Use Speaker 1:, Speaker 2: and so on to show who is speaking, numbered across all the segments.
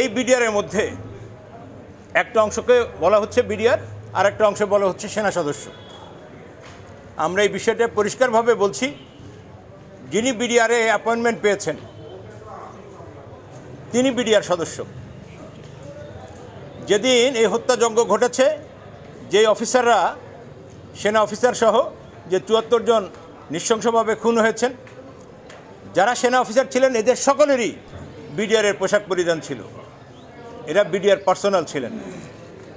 Speaker 1: এই বিডিআরের মধ্যে একটা অংশকে বলা হচ্ছে বিডিআর, আর একটা অংশ বলা হচ্ছে সেনা সদস্য। আমরা এই বিষয়টা পরিষ্কারভাবে বলছি, যিনি বিডিআরে অ্যাপয়েন্টমেন্ট পেয়েছেন, তিনি বিডিআর সদস্য। যেদিন এই হত্যাযজ্ঞ ঘটেছে যে অফিসাররা, সেনা অফিসার সহ যে চুয়াত্তর জন নৃশংসভাবে খুন হয়েছেন, যারা সেনা অফিসার ছিলেন, এদের সকলেরই বিডিআরের পোশাক পরিধান ছিল। এরা বিডিআর পার্সোনাল ছিলেন।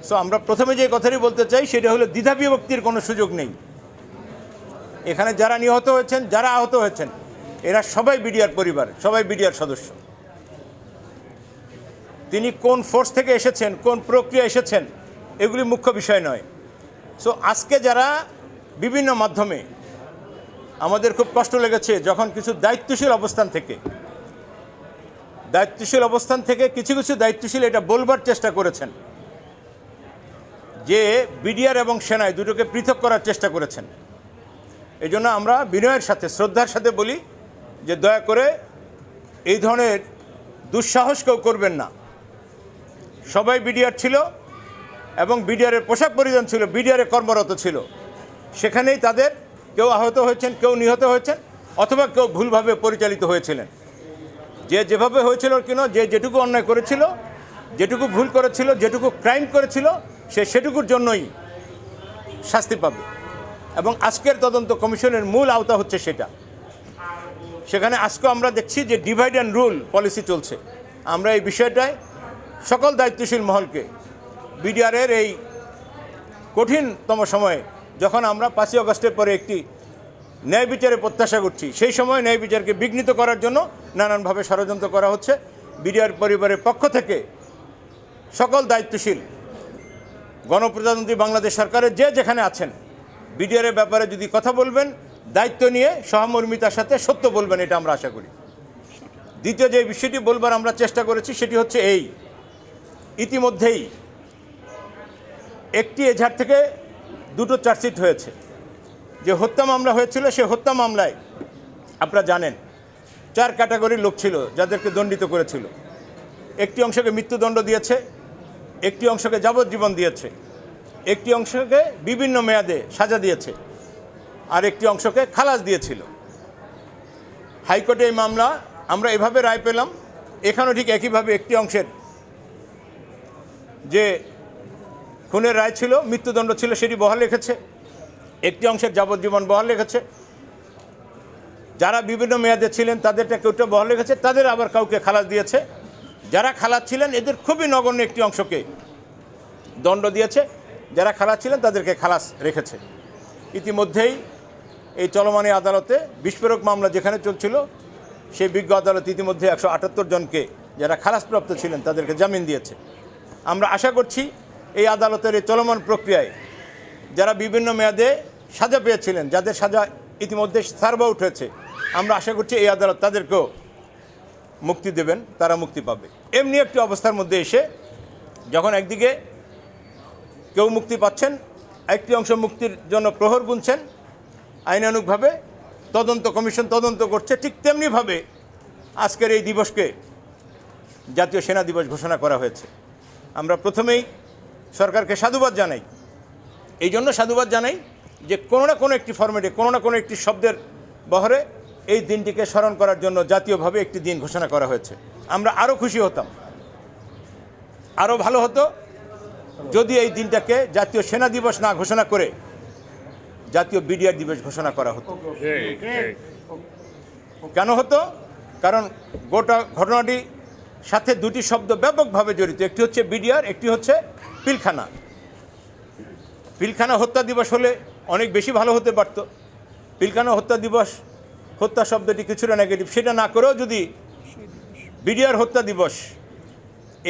Speaker 1: সো আমরা প্রথমে যে কথাটি বলতে চাই, সেটা হলো দ্বিধা বিভক্তির কোনো সুযোগ নেই। এখানে যারা নিহত হয়েছেন, যারা আহত হয়েছেন, এরা সবাই বিডিআর পরিবার, সবাই বিডিআর সদস্য। তিনি কোন ফোর্স থেকে এসেছেন, কোন প্রক্রিয়া এসেছেন, এগুলি মুখ্য বিষয় নয়। সো আজকে যারা বিভিন্ন মাধ্যমে আমাদের খুব কষ্ট লেগেছে, যখন কিছু দায়িত্বশীল অবস্থান থেকে দায়িত্বশীল অবস্থান থেকে কিছু কিছু দায়িত্বশীল এটা বলবার চেষ্টা করেছেন। যে বিডিআর এবং সেনায় দুটোকে পৃথক করার চেষ্টা করেছেন। এই জন্য আমরা বিনয়ের সাথে, শ্রদ্ধার সাথে বলি যে দয়া করে এই ধরনের দুঃসাহস কেউ করবেন না। সবাই বিডিআর ছিল এবং বিডিআরের পোশাক পরিধান ছিল, বিডিআরে কর্মরত ছিল। সেখানেই তাদের কেউ আহত হয়েছেন, কেউ নিহত হয়েছেন অথবা কেউ ভুলভাবে পরিচালিত হয়েছিলেন। যে যেভাবে হয়েছিল কিনা যে যেটুকু অন্যায় করেছিল, যেটুকু ভুল করেছিল, যেটুকু ক্রাইম করেছিল, সে সেটুকুর জন্যই শাস্তি পাবে। এবং আজকের তদন্ত কমিশনের মূল আওতা হচ্ছে সেটা। সেখানে আজকে আমরা দেখছি যে ডিভাইড অ্যান্ড রুল পলিসি চলছে। আমরা এই বিষয়টায় সকল দায়িত্বশীল মহলকে বিডিআরের এই কঠিনতম সময়ে, যখন আমরা পাঁচই অগস্টের পরে একটি ন্যায় বিচারে প্রত্যাশা করছি, সেই সময় ন্যায় বিচারকে বিঘ্নিত করার জন্য নানানভাবে ষড়যন্ত্র করা হচ্ছে। বিডিআর পরিবারের পক্ষ থেকে সকল দায়িত্বশীল গণপ্রজাতন্ত্রী বাংলাদেশ সরকারের যে যেখানে আছেন, বিডিআরের ব্যাপারে যদি কথা বলবেন, দায়িত্ব নিয়ে সহমর্মিতার সাথে সত্য বলবেন, এটা আমরা আশা করি। দ্বিতীয় যে বিষয়টি বলবার আমরা চেষ্টা করেছি, সেটি হচ্ছে এই। ইতিমধ্যেই একটি এজাহার থেকে দুটো চার্জশিট হয়েছে। যে হত্যা মামলা হয়েছিল, সে হত্যা মামলায় আপনারা জানেন চার ক্যাটাগরির লোক ছিল যাদেরকে দণ্ডিত করেছিল। একটি অংশকে মৃত্যুদণ্ড দিয়েছে, একটি অংশকে যাবজ্জীবন দিয়েছে, একটি অংশকে বিভিন্ন মেয়াদে সাজা দিয়েছে, আর একটি অংশকে খালাস দিয়েছিল। হাইকোর্টে এই মামলা, আমরা এভাবে রায় পেলাম। এখানেও ঠিক একইভাবে একটি অংশের যে খুনের রায় ছিল, মৃত্যুদণ্ড ছিল, সেটি বহাল রেখেছে। একটি অংশের যাবজ্জীবন বহাল রেখেছে। যারা বিভিন্ন মেয়াদে ছিলেন, তাদেরটা কেউটা বহাল রেখেছে, তাদের আবার কাউকে খালাস দিয়েছে। যারা খালাস ছিলেন, এদের খুবই নগণ্য একটি অংশকে দণ্ড দিয়েছে। যারা খালাস ছিলেন, তাদেরকে খালাস রেখেছে। ইতিমধ্যেই এই চলমান আদালতে বিস্ফোরক মামলা যেখানে চলছিল, সেই বিজ্ঞ আদালত ইতিমধ্যে একশো আটাত্তর জনকে যারা খালাসপ্রাপ্ত ছিলেন, তাদেরকে জামিন দিয়েছে। আমরা আশা করছি এই আদালতের এই চলমান প্রক্রিয়ায় যারা বিভিন্ন মেয়াদে সাজা পেয়েছিলেন, যাদের সাজা ইতিমধ্যে সার্ভ আউট হয়েছে আমরা আশা করছি এই আদালত তাদেরকেও মুক্তি দেবেন, তারা মুক্তি পাবে। এমনি একটি অবস্থার মধ্যে এসে যখন একদিকে কেউ মুক্তি পাচ্ছেন, একটি অংশ মুক্তির জন্য প্রহর গুনছেন আইনানুগভাবে তদন্ত কমিশন তদন্ত করছে, ঠিক তেমনিভাবে আজকের এই দিবসকে জাতীয় সেনা দিবস ঘোষণা করা হয়েছে। আমরা প্রথমেই সরকারকে সাধুবাদ জানাই। এই জন্য সাধুবাদ জানাই যে কোনো না কোনো একটি ফর্মেটে কোনো না কোনো একটি শব্দের বহরে এই দিনটিকে স্মরণ করার জন্য জাতীয়ভাবে একটি দিন ঘোষণা করা হয়েছে। আমরা আরও খুশি হতাম। আরও ভালো হতো যদি এই দিনটাকে জাতীয় সেনা দিবস না ঘোষণা করে জাতীয় বিডিআর দিবস ঘোষণা করা হতো। কেন হতো? কারণ গোটা ঘটনাটি সাথে দুটি শব্দ ব্যাপকভাবে জড়িত। একটি হচ্ছে বিডিআর, একটি হচ্ছে পিলখানা। পিলখানা হত্যা দিবস হলে অনেক বেশি ভালো হতে পারত। পিলখানা হত্যা দিবস হত্যা শব্দটি কিছুটা নেগেটিভ সেটা না করেও যদি বিডিআর হত্যা দিবস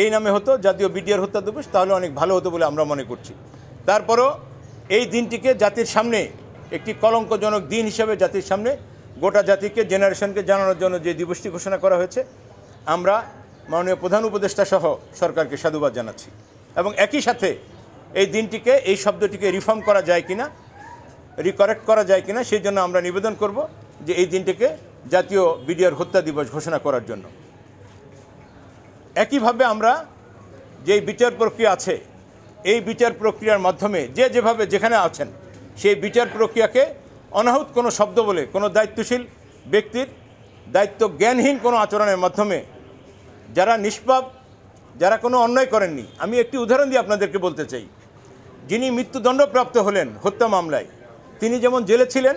Speaker 1: এই নামে হতো, জাতীয় বিডিআর হত্যা দিবস, তাহলে অনেক ভালো হতো বলে আমরা মনে করছি। তারপরও এই দিনটিকে জাতির সামনে, একটি কলঙ্কজনক দিন হিসেবে জাতির সামনে, গোটা জাতিকে, জেনারেশনকে জানানোর জন্য যে দিবসটি ঘোষণা করা হয়েছে, আমরা মাননীয় প্রধান উপদেষ্টা সহ সরকারকে সাধুবাদ জানাচ্ছি। এবং একই সাথে এই দিনটিকে, এই শব্দটিকে রিফর্ম করা যায় কিনা রিকারেক্ট করা যায় কিনা, সেই জন্য আমরা নিবেদন করব। যে এই দিনটিকে জাতীয় বিডিআর হত্যা দিবস ঘোষণা করার জন্য। একইভাবে আমরা যে বিচার প্রক্রিয়া আছে, এই বিচার প্রক্রিয়ার মাধ্যমে যে যেভাবে যেখানে আছেন, সেই বিচার প্রক্রিয়াকে অনাহুত কোনো শব্দ বলে, কোনো দায়িত্বশীল ব্যক্তির দায়িত্ব জ্ঞানহীন কোনো আচরণের মাধ্যমে যারা নিষ্পাপ, যারা কোনো অন্যায় করেননি। আমি একটি উদাহরণ দিয়ে আপনাদেরকে বলতে চাই। যিনি মৃত্যুদণ্ডপ্রাপ্ত হলেন হত্যা মামলায়, তিনি যেমন জেলে ছিলেন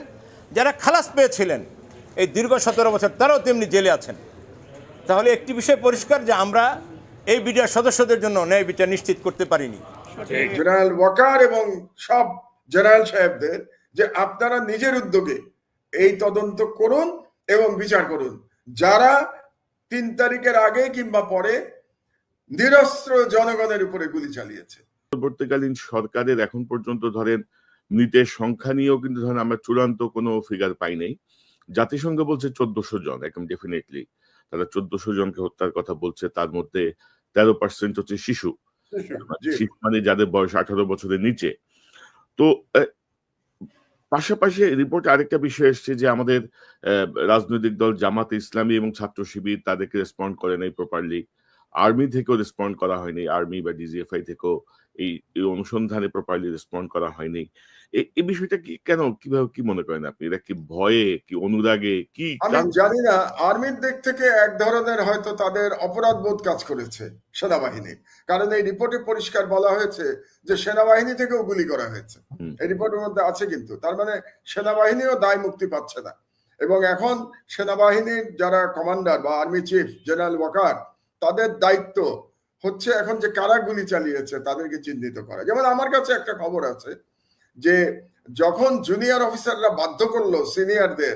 Speaker 1: যারা খালাস পেয়েছিলেন এই দীর্ঘ সতেরো বছর তারাও তেমনি জেলে আছেন। তাহলে একটি বিষয় পরিষ্কার যে আমরা এই বিডিআর সদস্যদের জন্য ন্যায় বিচার নিশ্চিত করতে পারিনি।
Speaker 2: জেনারেল ওয়াকার এবং সব জেনারেল সাহেবদের যে আপনারা নিজের উদ্যোগে এই তদন্ত করুন এবং বিচার করুন। যারা তিন তারিখের আগে কিংবা পরে নিরস্ত্র জনগণের উপরে গুলি চালিয়েছে।
Speaker 3: পরবর্তীকালীন সরকারের এখন পর্যন্ত ধরেন মৃতের সংখ্যা নিয়েও কিন্তু ধরেন আমরা চূড়ান্ত কোনো ফিগার পাই নাই। জাতিসংঘ বলছে চোদ্দশো জন একদম ডেফিনেটলি তারা চোদ্দশো জনকে হত্যার কথা বলছে তার মধ্যে তেরো পার্সেন্ট হচ্ছে শিশু। মানে যাদের বয়স আঠারো বছরের নিচে। তো পাশাপাশি রিপোর্ট আরেকটা বিষয় এসছে যে আমাদের রাজনৈতিক দল জামাত ইসলামী এবং ছাত্র শিবির তাদেরকে রেসপন্ড করে নাই প্রপারলি আর্মি থেকেও রেসপন্ড করা হয়নি আর্মি বা ডিজিএফআই থেকেও। এই অনুসন্ধানে প্রপারলি রেসপন্ড করা হয়নি। এই বিষয়টা কি কেন কীভাবে কি মনে করেন আপনি? এটা কি ভয়ে কি অনুরাগে কি
Speaker 2: আমি জানি না আর্মির দিক থেকে এক ধরনের হয়তো তাদের অপরাধ বোধ কাজ করেছে সেনাবাহিনী। কারণ এই রিপোর্টে পরিষ্কার বলা হয়েছে যে সেনাবাহিনী থেকেও গুলি করা হয়েছে। এই রিপোর্টের মধ্যে আছে কিন্তু তার মানে সেনাবাহিনীও দায় মুক্তি পাচ্ছে না। এবং এখন সেনাবাহিনীর যারা কমান্ডার বা আর্মি চিফ জেনারেল ওয়াকার তাদের দায়িত্ব হচ্ছে এখন যে কারা গুলি চালিয়েছে তাদেরকে চিহ্নিত করা। যেমন আমার কাছে একটা খবর আছে যে যখন জুনিয়র অফিসাররা বাধ্য করল সিনিয়রদের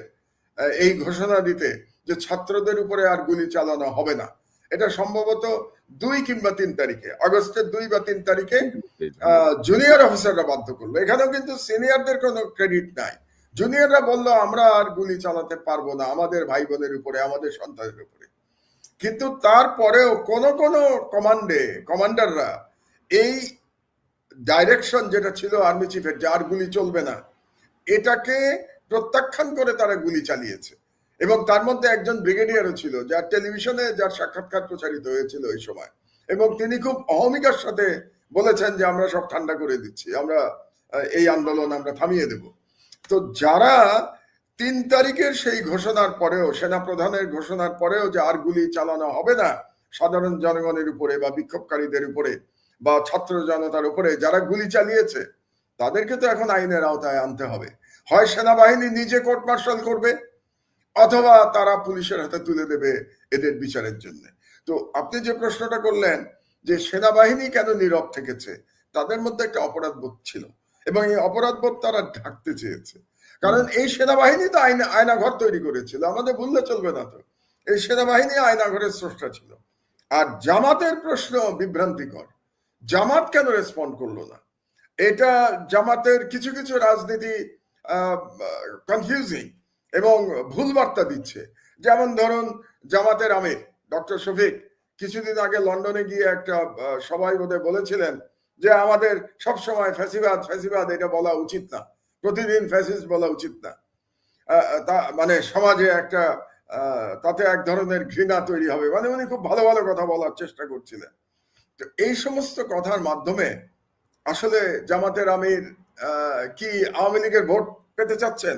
Speaker 2: এই ঘোষণা দিতে যে ছাত্রদের উপরে আর গুলি চালানো হবে না, এটা সম্ভবত দুই কিংবা তিন তারিখে, আগস্টের দুই বা তিন তারিখে জুনিয়র অফিসাররা বাধ্য করল। এখানেও কিন্তু সিনিয়রদের কোনো ক্রেডিট নাই। জুনিয়ররা বলল, আমরা আর গুলি চালাতে পারব না, আমাদের ভাই বোনের উপরে, আমাদের সন্তানের উপরে। কিন্তু তারপরেও কোন কোন কমান্ডে, কমান্ডাররা এই ডাইরেকশন যেটা ছিল আর্মি চিফের যে আর গুলি চলবে না, এটাকে প্রত্যাখ্যান করে তারা গুলি চালিয়েছে। এবং তার মধ্যে একজন ব্রিগেডিয়ারও ছিল, যার টেলিভিশনে যার সাক্ষাৎকার প্রচারিত হয়েছিল ওই সময়। এবং তিনি খুব অহমিকার সাথে বলেছেন যে, আমরা সব ঠান্ডা করে দিচ্ছি, আমরা এই আন্দোলন আমরা থামিয়ে দেব। তো যারা তিন তারিখের সেই ঘোষণার পরেও সেনা প্রধানের ঘোষণার পরেও যে আর গুলি চালানো হবে না, সাধারণ জনগণের উপরে বা বিক্ষোভকারীদের উপরে বা ছাত্র জনতার উপরে যারা গুলি চালিয়েছে, তাদেরকে তো এখন আইনের আওতায় আনতে হবে। হয় সেনাবাহিনী নিজে কোর্ট মার্শাল করবে, অথবা তারা পুলিশের হাতে তুলে দেবে এদের বিচারের জন্য। তো আপনি যে প্রশ্নটা করলেন যে সেনাবাহিনী কেন নীরব থেকেছে, তাদের মধ্যে একটা অপরাধ বোধ ছিল, এবং এই অপরাধ বোধ তারা ঢাকতে চেয়েছে। কারণ এই সেনাবাহিনী তো আইনা, আয়নাঘর তৈরি করেছিল, আমাদের ভুললে চলবে না তো। এই সেনাবাহিনী আয়নাঘরের স্রষ্টা ছিল। আর জামাতের প্রশ্ন বিভ্রান্তিকর। জামাত কেন রেসপন্ড করল না? এটা জামাতের কিছু কিছু রাজনীতি কনফিউজিং এবং ভুল বার্তা দিচ্ছে। যেমন ধরুন জামাতের আমির, ডক্টর শফিক, কিছুদিন আগে লন্ডনে গিয়ে একটা সবাই বোধহয় বলেছিলেন যে আমাদের সবসময় ফ্যাসিবাদ ফ্যাসিবাদ, এটা বলা উচিত না। প্রতিদিন ফ্যাসিস্ট বলা উচিত না। তা মানে সমাজে একটা তাতে এক ধরনের ঘৃণা তৈরি হবে। মানে উনি খুব ভালো ভালো কথা বলার চেষ্টা করছিলেন। তো এই সমস্ত কথার মাধ্যমে আসলে জামাতের আমির কি আওয়ামী লীগের ভোট পেতে চাচ্ছেন?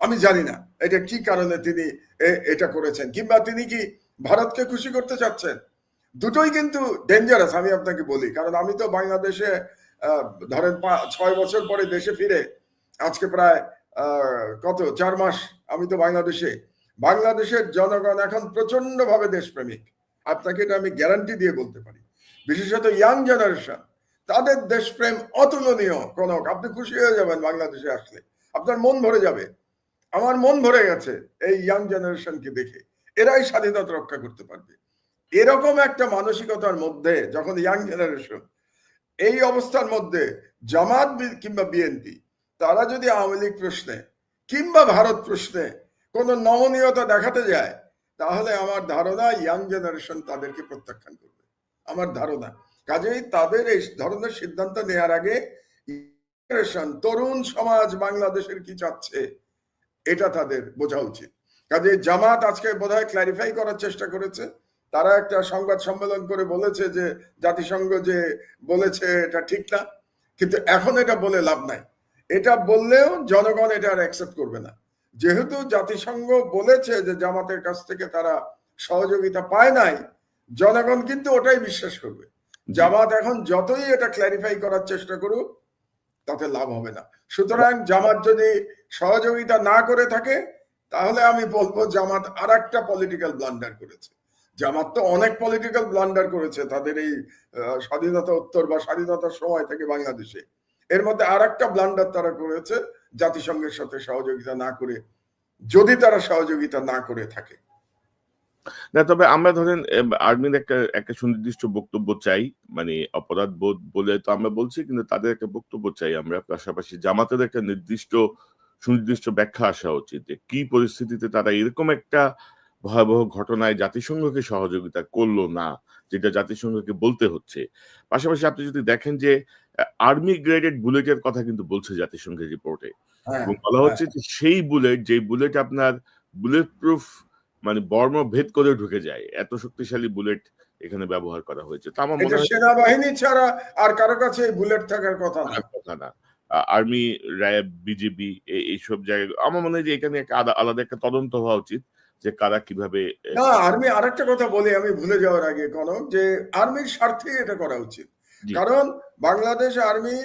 Speaker 2: আমি জানি না। এটা কি কারণে তিনি এটা করেছেন? কিংবা তিনি কি ভারতকে খুশি করতে চাচ্ছেন? দুটোই কিন্তু ডেঞ্জারাস আমি আপনাকে বলি। কারণ আমি তো বাংলাদেশে ধরেন ছয় বছর পরে দেশে ফিরে আজকে প্রায় কত? চার মাস আমি তো বাংলাদেশে। বাংলাদেশের জনগণ এখন প্রচণ্ড ভাবে দেশপ্রেমিক। আপনাকে এটা আমি গ্যারান্টি দিয়ে বলতে পারি। বিশেষত ইয়াং জেনারেশন তাদের দেশপ্রেম অতুলনীয় কনক আপনি খুশি হয়ে যাবেন বাংলাদেশে আসলে। আপনার মন ভরে যাবে। আমার মন ভরে গেছে এই ইয়াং জেনারেশনকে দেখে। এরাই স্বাধীনতা রক্ষা করতে পারবে। এরকম একটা মানসিকতার মধ্যে যখন ইয়াং জেনারেশন এই অবস্থার মধ্যে জামাত কিংবা বিএনপি তারা যদি আওয়ামী লীগ প্রশ্নে কিংবা ভারত প্রশ্নে কোনো নমনীয়তা দেখাতে যায়, তাহলে আমার ধারণা ইয়াং জেনারেশন তাদেরকে প্রত্যাখ্যান করবে। আমার ধারণা। কাজেই তাদের এই ধরনের সিদ্ধান্ত নেওয়ার আগে জেনারেশন তরুণ সমাজ বাংলাদেশের কি চাচ্ছে, এটা তাদের বোঝা উচিত। কাজে জামাত আজকে বোধহয় ক্ল্যারিফাই করার চেষ্টা করেছে। তারা একটা সংবাদ সম্মেলন করে বলেছে যে, জাতিসংঘ যে বলেছে এটা ঠিক না, কিন্তু এখন এটা বলে লাভ নাই। এটা বললেও জনগণ এটা আর অ্যাকসেপ্ট করবে না। যেহেতু জাতিসংঘ বলেছে যে জামাতের কাছ থেকে তারা সহযোগিতা পায় নাই জনগণ কিন্তু ওটাই বিশ্বাস করবে। জামাত এখন যতই এটা ক্ল্যারিফাই করার চেষ্টা করুক তাতে লাভ হবে না। সুতরাং জামাত যদি সহযোগিতা না করে থাকে তাহলে আমি বলব জামাত আর একটা পলিটিক্যাল ব্লান্ডার করেছে। জামাত তো অনেক পলিটিক্যাল ব্লান্ডার করেছে তাদের এই স্বাধীনতা উত্তর বা স্বাধীনতার সময় থেকে বাংলাদেশে। এর মধ্যে আর একটা ব্লান্ডার তারা করেছে, জাতিসংঘের সাথে সহযোগিতা না করে, যদি তারা সহযোগিতা না করে থাকে।
Speaker 3: না, তবে আমরা ধরেন আর্মির একটা একটা সুনির্দিষ্ট বক্তব্য চাই মানে অপরাধ বোধ বলে তো আমরা বলছি, কিন্তু তাদের একটা বক্তব্য চাই আমরা। পাশাপাশি জামাতের একটা নির্দিষ্ট, সুনির্দিষ্ট ব্যাখ্যা আসা উচিত যে কি পরিস্থিতিতে তারা এরকম একটা ভয়াবহ ঘটনায় জাতিসংঘকে সহযোগিতা করল না যেটা জাতিসংঘকে বলতে হচ্ছে। পাশাপাশি আপনি যদি দেখেন যে আর্মি গ্রেডেড বুলেটের কথা কিন্তু বলছে জাতিসংঘের রিপোর্টে।
Speaker 2: হ্যাঁ
Speaker 3: এবং বলা হচ্ছে যে সেই বুলেট যে বুলেট আপনার বুলেট প্রুফ মানে বর্ম ভেদ করে ঢুকে যায় এত শক্তিশালী বুলেট এখানে ব্যবহার করা হয়েছে। তা আমার মনে হয়
Speaker 2: সেনাবাহিনী ছাড়া আর কারও কাছে বুলেট থাকার কথা না।
Speaker 3: কথা না। আর্মি র্যাব বিজেপি এইসব জায়গায় আমার মনে হয় যে এখানে একটা আলাদা একটা তদন্ত হওয়া উচিত। যে কারা কীভাবে
Speaker 2: না আর্মি আরেকটা কথা বলি আমি ভুলে যাওয়ার আগে কনক যে আর্মির স্বার্থে এটা করা উচিত। কারণ বাংলাদেশ আর্মি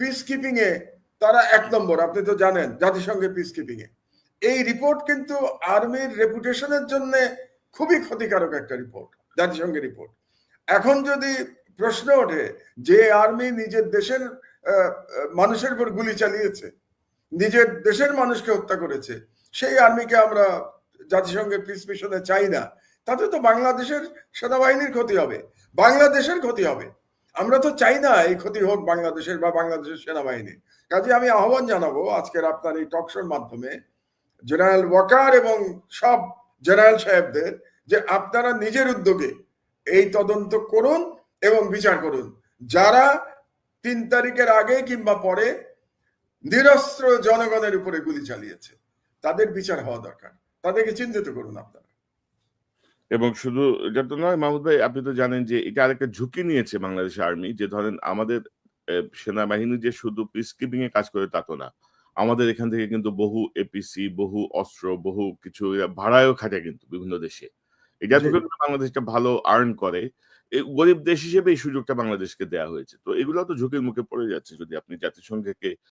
Speaker 2: পিস কিপিং এ তারা এক নম্বর আপনি তো জানেন জাতিসংঘের পিস কিপিং এ। এই রিপোর্ট কিন্তু আর্মির রেপুটেশনের জন্য খুবই ক্ষতিকারক একটা রিপোর্ট জাতিসংঘের রিপোর্ট এখন যদি প্রশ্ন ওঠে যে আর্মি নিজের দেশের মানুষের উপর গুলি চালিয়েছে নিজের দেশের মানুষকে হত্যা করেছে সেই আর্মিকে আমরা জাতিসংঘের পিস মিশনে চাই না, তাতে তো বাংলাদেশের সেনাবাহিনীর ক্ষতি হবে, বাংলাদেশের ক্ষতি হবে। আমরা তো চাই না এই ক্ষতি হোক বাংলাদেশের বা বাংলাদেশের সেনাবাহিনীর কাজে আমি আহ্বান জানাব আজকের আপনার এই টকশোর মাধ্যমে জেনারেল ওয়াকার এবং সব জেনারেল সাহেবদের যে আপনারা নিজের উদ্যোগে এই তদন্ত করুন এবং বিচার করুন। যারা তিন তারিখের আগে কিংবা পরে নিরস্ত্র জনগণের উপরে গুলি চালিয়েছে, তাদের বিচার হওয়া দরকার। তাদেরকে চিহ্নিত করুন আপনারা।
Speaker 3: এবং শুধু এটা তো নয় মাহমুদ ভাই আপনি তো জানেন যে এটা আরেকটা ঝুঁকি নিয়েছে বাংলাদেশ আর্মি যে ধরেন আমাদের সেনাবাহিনী যে শুধু পিস কিপিং এ কাজ করে তা তো না। আমাদের এখান থেকে কিন্তু বহু এপিসি বহু অস্ত্র বহু কিছু ভাড়ায়ও খাটে কিন্তু বিভিন্ন দেশে। এটা। থেকে বাংলাদেশটা ভালো আর্ন করে। এই গরিব দেশ হিসেবে এই সুযোগটা বাংলাদেশকে দেওয়া হয়েছে। তো এগুলো তো ঝুঁকির মুখে পড়ে যাচ্ছে যদি আপনি জাতিসংঘকে